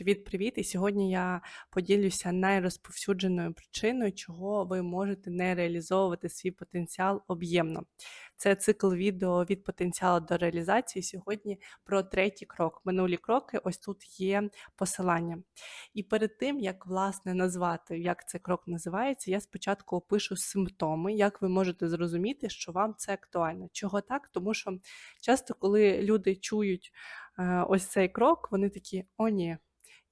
Привіт-привіт! І сьогодні я поділюся найрозповсюдженою причиною, чого ви можете не реалізовувати свій потенціал об'ємно. Це цикл відео від потенціалу до реалізації. Сьогодні про третій крок. Минулі кроки, ось тут є посилання. І перед тим, як власне назвати, як цей крок називається, я спочатку опишу симптоми, як ви можете зрозуміти, що вам це актуально. Чого так? Тому що часто, коли люди чують е, ось цей крок, вони такі: о, ні.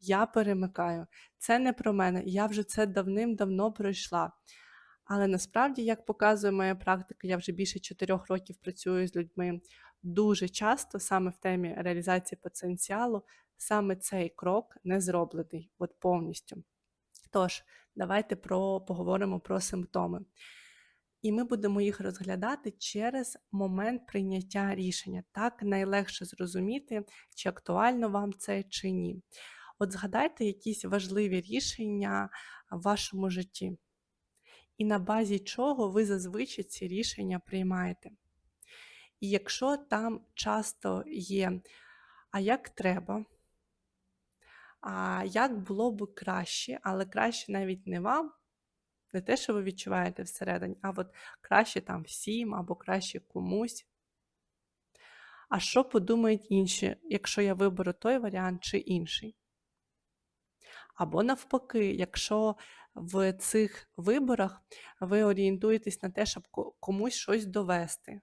Я перемикаю. Це не про мене. Я вже це давним-давно пройшла. Але насправді, як показує моя практика, я вже більше чотирьох років працюю з людьми дуже часто, саме в темі реалізації потенціалу, саме цей крок не зроблений от повністю. Тож, давайте про, поговоримо про симптоми. І ми будемо їх розглядати через момент прийняття рішення. Так найлегше зрозуміти, чи актуально вам це чи ні. От згадайте якісь важливі рішення в вашому житті, і на базі чого ви зазвичай ці рішення приймаєте. І якщо там часто є, а як треба, а як було б краще, але краще навіть не вам, не те, що ви відчуваєте всередині, а от краще там всім або краще комусь. А що подумають інші, якщо я виберу той варіант чи інший? Або навпаки, якщо в цих виборах ви орієнтуєтесь на те, щоб комусь щось довести.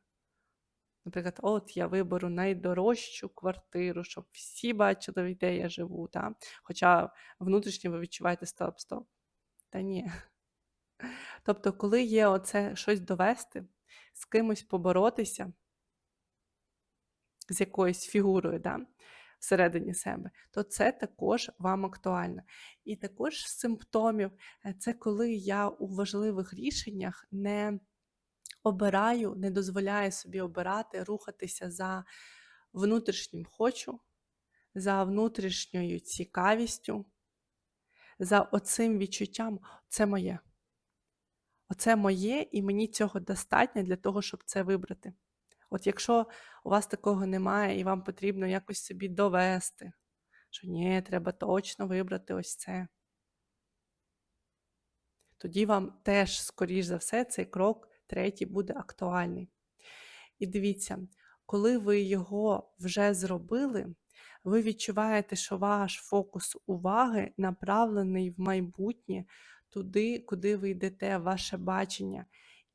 Наприклад, от я виберу найдорожчу квартиру, щоб всі бачили, де я живу. Та? Хоча внутрішньо ви відчуваєте стоп-стоп. Та ні. Тобто, коли є оце щось довести, з кимось поборотися, з якоюсь фігурою, да? Всередині себе, то це також вам актуально. І також симптомів е, це коли я у важливих рішеннях не обираю, не дозволяю собі обирати, рухатися за внутрішнім хочу, за внутрішньою цікавістю, за оцим відчуттям це моє. Оце моє, і мені цього достатньо для того, щоб це вибрати. От якщо у вас такого немає, і вам потрібно якось собі довести, що ні, треба точно вибрати ось це, тоді вам теж, скоріш за все, цей крок третій буде актуальний. І дивіться, коли ви його вже зробили, ви відчуваєте, що ваш фокус уваги направлений в майбутнє, туди, куди ви йдете, ваше бачення.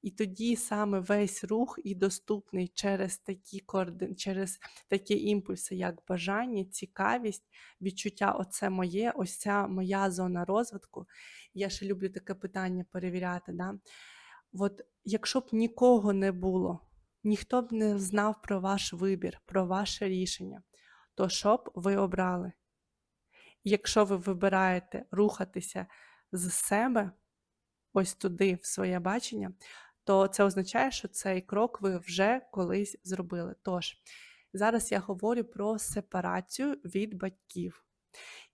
І тоді саме весь рух і доступний через такі координ... через такі імпульси, як бажання, цікавість, відчуття оце моє, ось ця моя зона розвитку. Я ще люблю таке питання перевіряти. Да? От Якщо б нікого не було, ніхто б не знав про ваш вибір, про ваше рішення, то що б ви обрали? Якщо ви вибираєте рухатися з себе, ось туди, в своє бачення, то це означає, що цей крок ви вже колись зробили. Тож, зараз я говорю про сепарацію від батьків.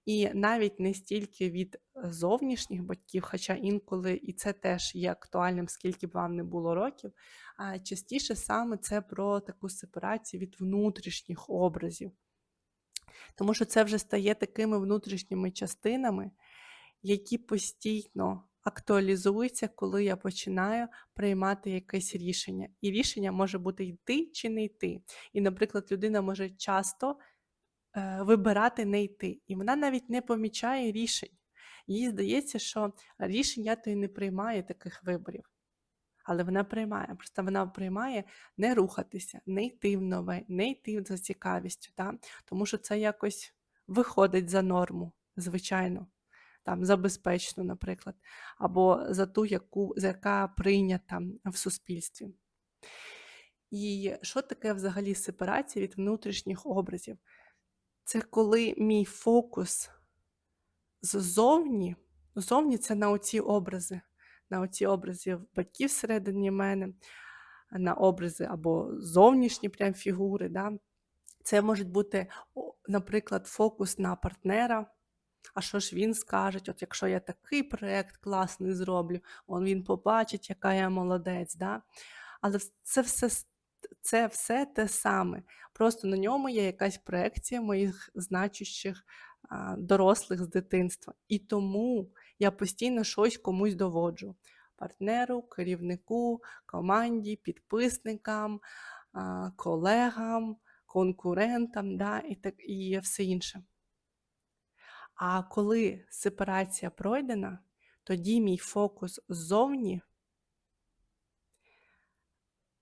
І навіть не стільки від зовнішніх батьків, хоча інколи і це теж є актуальним, скільки б вам не було років, а частіше саме це про таку сепарацію від внутрішніх образів. Тому що це вже стає такими внутрішніми частинами, які постійно актуалізується, коли я починаю приймати якесь рішення. І рішення може бути йти чи не йти. І, наприклад, людина може часто е, вибирати не йти. І вона навіть не помічає рішень. Їй здається, що рішення то й не приймає таких виборів. Але вона приймає, просто вона приймає не рухатися, не йти в нове, не йти за цікавістю, та? тому що це якось виходить за норму, звичайно там за безпечну, наприклад, або за ту, яку, за яка прийнята в суспільстві. І що таке взагалі сепарація від внутрішніх образів? Це коли мій фокус ззовні, ззовні це на оці образи, на оці образи батьків всередині мене, на образи або зовнішні прям фігури. Да? Це може бути, наприклад, фокус на партнера, а що ж він скаже, от якщо я такий проєкт класний зроблю, он він побачить, яка я молодець. Да? Але це все це все те саме. Просто на ньому є якась проекція моїх значущих а, дорослих з дитинства. І тому я постійно щось комусь доводжу: партнеру, керівнику, команді, підписникам, а, колегам, конкурентам да, і, так, і все інше. А коли сепарація пройдена, тоді мій фокус ззовні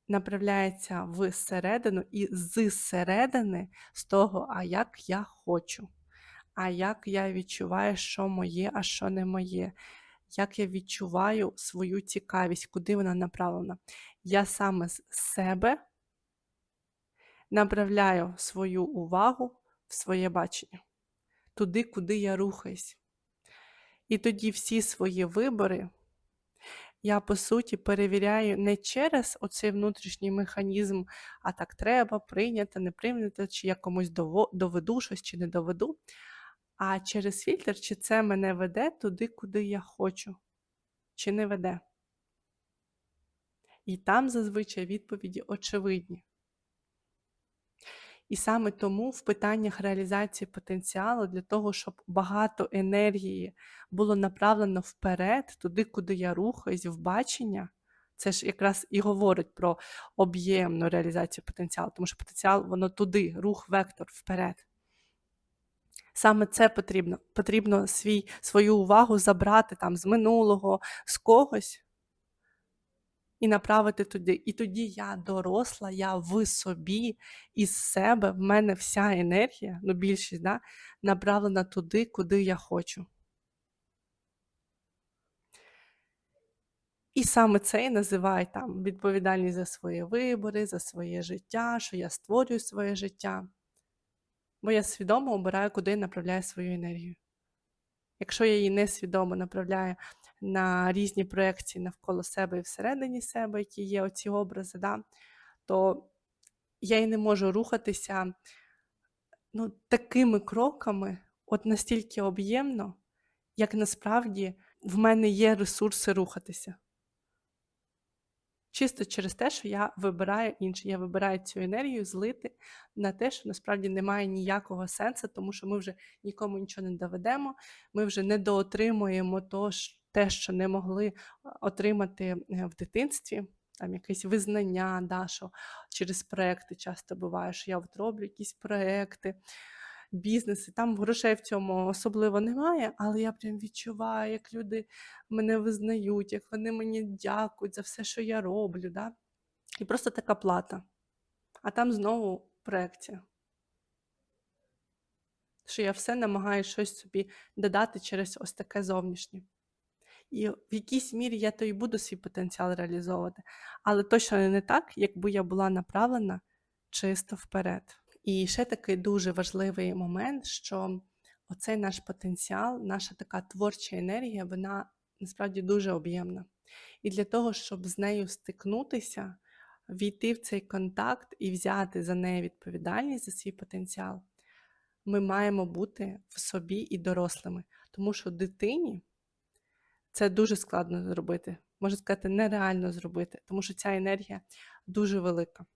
направляється всередину і зсередини з того, а як я хочу, а як я відчуваю, що моє, а що не моє, як я відчуваю свою цікавість, куди вона направлена. Я саме з себе направляю свою увагу в своє бачення, туди, куди я рухаюсь. І тоді всі свої вибори я, по суті, перевіряю не через оцей внутрішній механізм, а так треба, прийняти, не прийняти, чи я комусь доведу щось, чи не доведу, а через фільтр, чи це мене веде туди, куди я хочу, чи не веде. І там зазвичай відповіді очевидні. І саме тому в питаннях реалізації потенціалу для того, щоб багато енергії було направлено вперед, туди, куди я рухаюсь, в бачення, це ж якраз і говорить про об'ємну реалізацію потенціалу, тому що потенціал, воно туди, рух, вектор вперед. Саме це потрібно. Потрібно свій, свою увагу забрати там з минулого, з когось і направити туди. І тоді я доросла, я в собі із себе, в мене вся енергія, ну більшість, да, направлена туди, куди я хочу. І саме це і називають там відповідальність за свої вибори, за своє життя, що я створюю своє життя. Бо я свідомо обираю, куди я направляю свою енергію. Якщо я її несвідомо направляю на різні проекції навколо себе і всередині себе, які є оці образи, да, то я і не можу рухатися ну, такими кроками, от настільки об'ємно, як насправді в мене є ресурси рухатися. Чисто через те, що я вибираю інше, я вибираю цю енергію злити на те, що насправді немає ніякого сенсу, тому що ми вже нікому нічого не доведемо, ми вже не доотримуємо то, те, що не могли отримати е, в дитинстві. Там якесь визнання, да, що через проекти часто буває, що я от роблю якісь проекти, бізнеси. Там грошей в цьому особливо немає, але я прям відчуваю, як люди мене визнають, як вони мені дякують за все, що я роблю. Да? І просто така плата. А там знову проекція. Що я все намагаюся щось собі додати через ось таке зовнішнє. І в якійсь мірі я то і буду свій потенціал реалізовувати. Але точно не так, якби я була направлена чисто вперед. І ще такий дуже важливий момент, що оцей наш потенціал, наша така творча енергія, вона насправді дуже об'ємна. І для того, щоб з нею стикнутися, війти в цей контакт і взяти за неї відповідальність за свій потенціал, ми маємо бути в собі і дорослими. Тому що дитині це дуже складно зробити. Можна сказати, нереально зробити, тому що ця енергія дуже велика.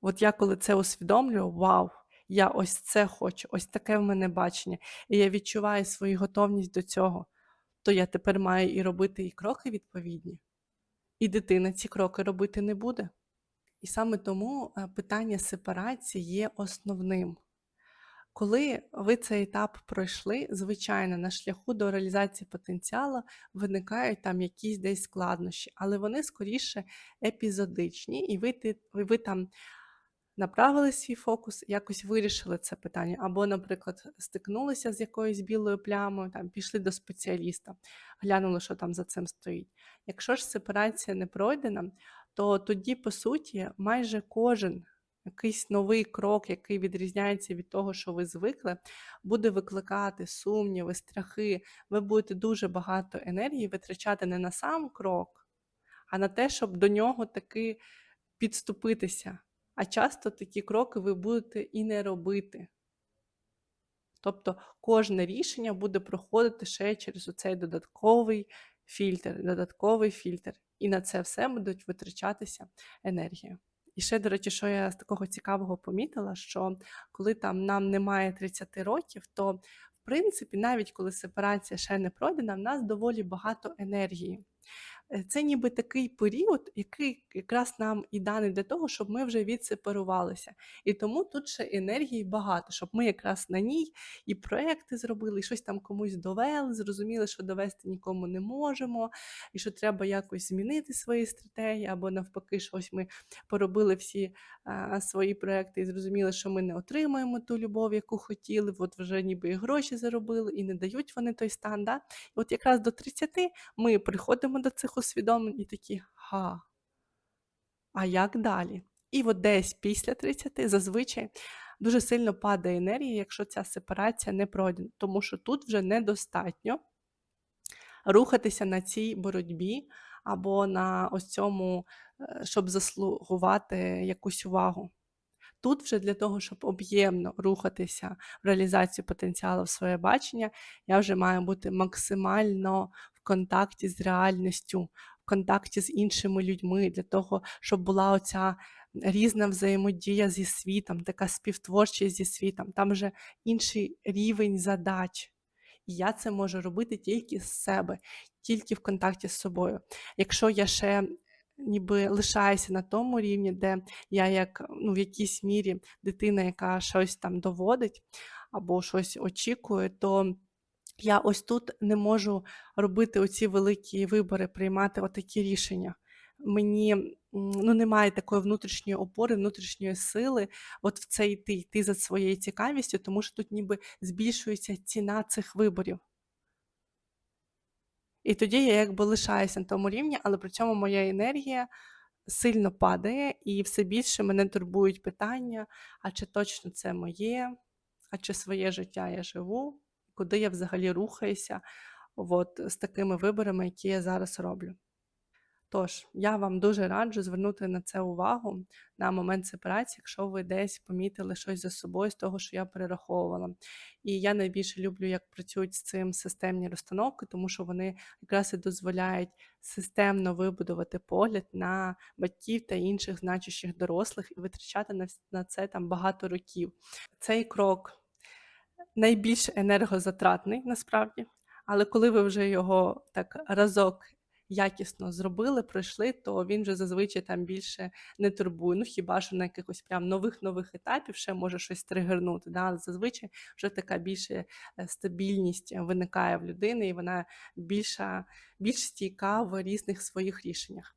От я коли це усвідомлюю, вау, я ось це хочу, ось таке в мене бачення, і я відчуваю свою готовність до цього, то я тепер маю і робити і кроки відповідні, і дитина ці кроки робити не буде. І саме тому е, питання сепарації є основним. Коли ви цей етап пройшли, звичайно, на шляху до реалізації потенціалу виникають там якісь десь складнощі, але вони скоріше епізодичні, і ви, ви там направили свій фокус, якось вирішили це питання. Або, наприклад, стикнулися з якоюсь білою плямою, там пішли до спеціаліста, глянули, що там за цим стоїть. Якщо ж сепарація не пройдена, то тоді, по суті, майже кожен якийсь новий крок, який відрізняється від того, що ви звикли, буде викликати сумніви, страхи. Ви будете дуже багато енергії витрачати не на сам крок, а на те, щоб до нього таки підступитися. А часто такі кроки ви будете і не робити. Тобто кожне рішення буде проходити ще через оцей додатковий фільтр, додатковий фільтр. І на це все будуть витрачатися енергія. І ще, до речі, що я з такого цікавого помітила, що коли там нам немає 30 років, то в принципі, навіть коли сепарація ще не пройдена, в нас доволі багато енергії. Е, Це ніби такий період, який якраз нам і даний для того, щоб ми вже відсепарувалися. І тому тут ще енергії багато, щоб ми якраз на ній і проекти зробили, і щось там комусь довели, зрозуміли, що довести нікому не можемо, і що треба якось змінити свої стратегії, або навпаки, що ось ми поробили всі а, свої проекти і зрозуміли, що ми не отримаємо ту любов, яку хотіли, от вже ніби і гроші заробили, і не дають вони той стан. Да? І от якраз до 30 ми приходимо до цих усвідомлень і такі, га, а як далі? І от десь після 30 зазвичай дуже сильно падає енергія, якщо ця сепарація не пройдена, тому що тут вже недостатньо рухатися на цій боротьбі або на ось цьому, е, щоб заслугувати якусь увагу. Тут вже для того, щоб об'ємно рухатися в реалізацію потенціалу в своє бачення, я вже маю бути максимально в контакті з реальністю, в контакті з іншими людьми, для того, щоб була оця різна взаємодія зі світом, така співтворчість зі світом. Там вже інший рівень задач. І я це можу робити тільки з себе, тільки в контакті з собою. Якщо я ще ніби лишаюся на тому рівні, де я як ну, в якійсь мірі дитина, яка щось там доводить або щось очікує, то я ось тут не можу робити оці великі вибори, приймати отакі рішення. Мені ну, немає такої внутрішньої опори, внутрішньої сили, от в це йти, йти за своєю цікавістю, тому що тут ніби збільшується ціна цих виборів. І тоді я якби лишаюся на тому рівні, але при цьому моя енергія сильно падає, і все більше мене турбують питання: а чи точно це моє, а чи своє життя я живу, куди я взагалі рухаюся от, з такими виборами, які я зараз роблю. Тож, я вам дуже раджу звернути на це увагу на момент сепарації, якщо ви десь помітили щось за собою з того, що я перераховувала. І я найбільше люблю, як працюють з цим системні розстановки, тому що вони якраз і дозволяють системно вибудувати погляд на батьків та інших значущих дорослих і витрачати на це там багато років. Цей крок найбільш енергозатратний насправді, але коли ви вже його так разок якісно зробили, пройшли, то він вже зазвичай там більше не турбує. Ну хіба що на якихось прям нових нових етапів ще може щось тригернути. Да? Але зазвичай вже така більше е, стабільність виникає в людини, і вона більша, більш стійка в різних своїх рішеннях.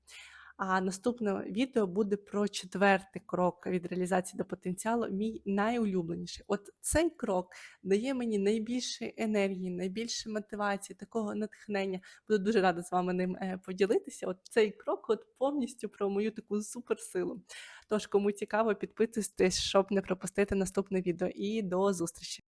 А наступне відео буде про четвертий крок від реалізації до потенціалу, мій найулюбленіший. От цей крок дає мені найбільше енергії, найбільше мотивації, такого натхнення. Буду дуже рада з вами ним е, поділитися. От цей крок от повністю про мою таку суперсилу. Тож, кому цікаво, підписуйтесь, щоб не пропустити наступне відео. І до зустрічі!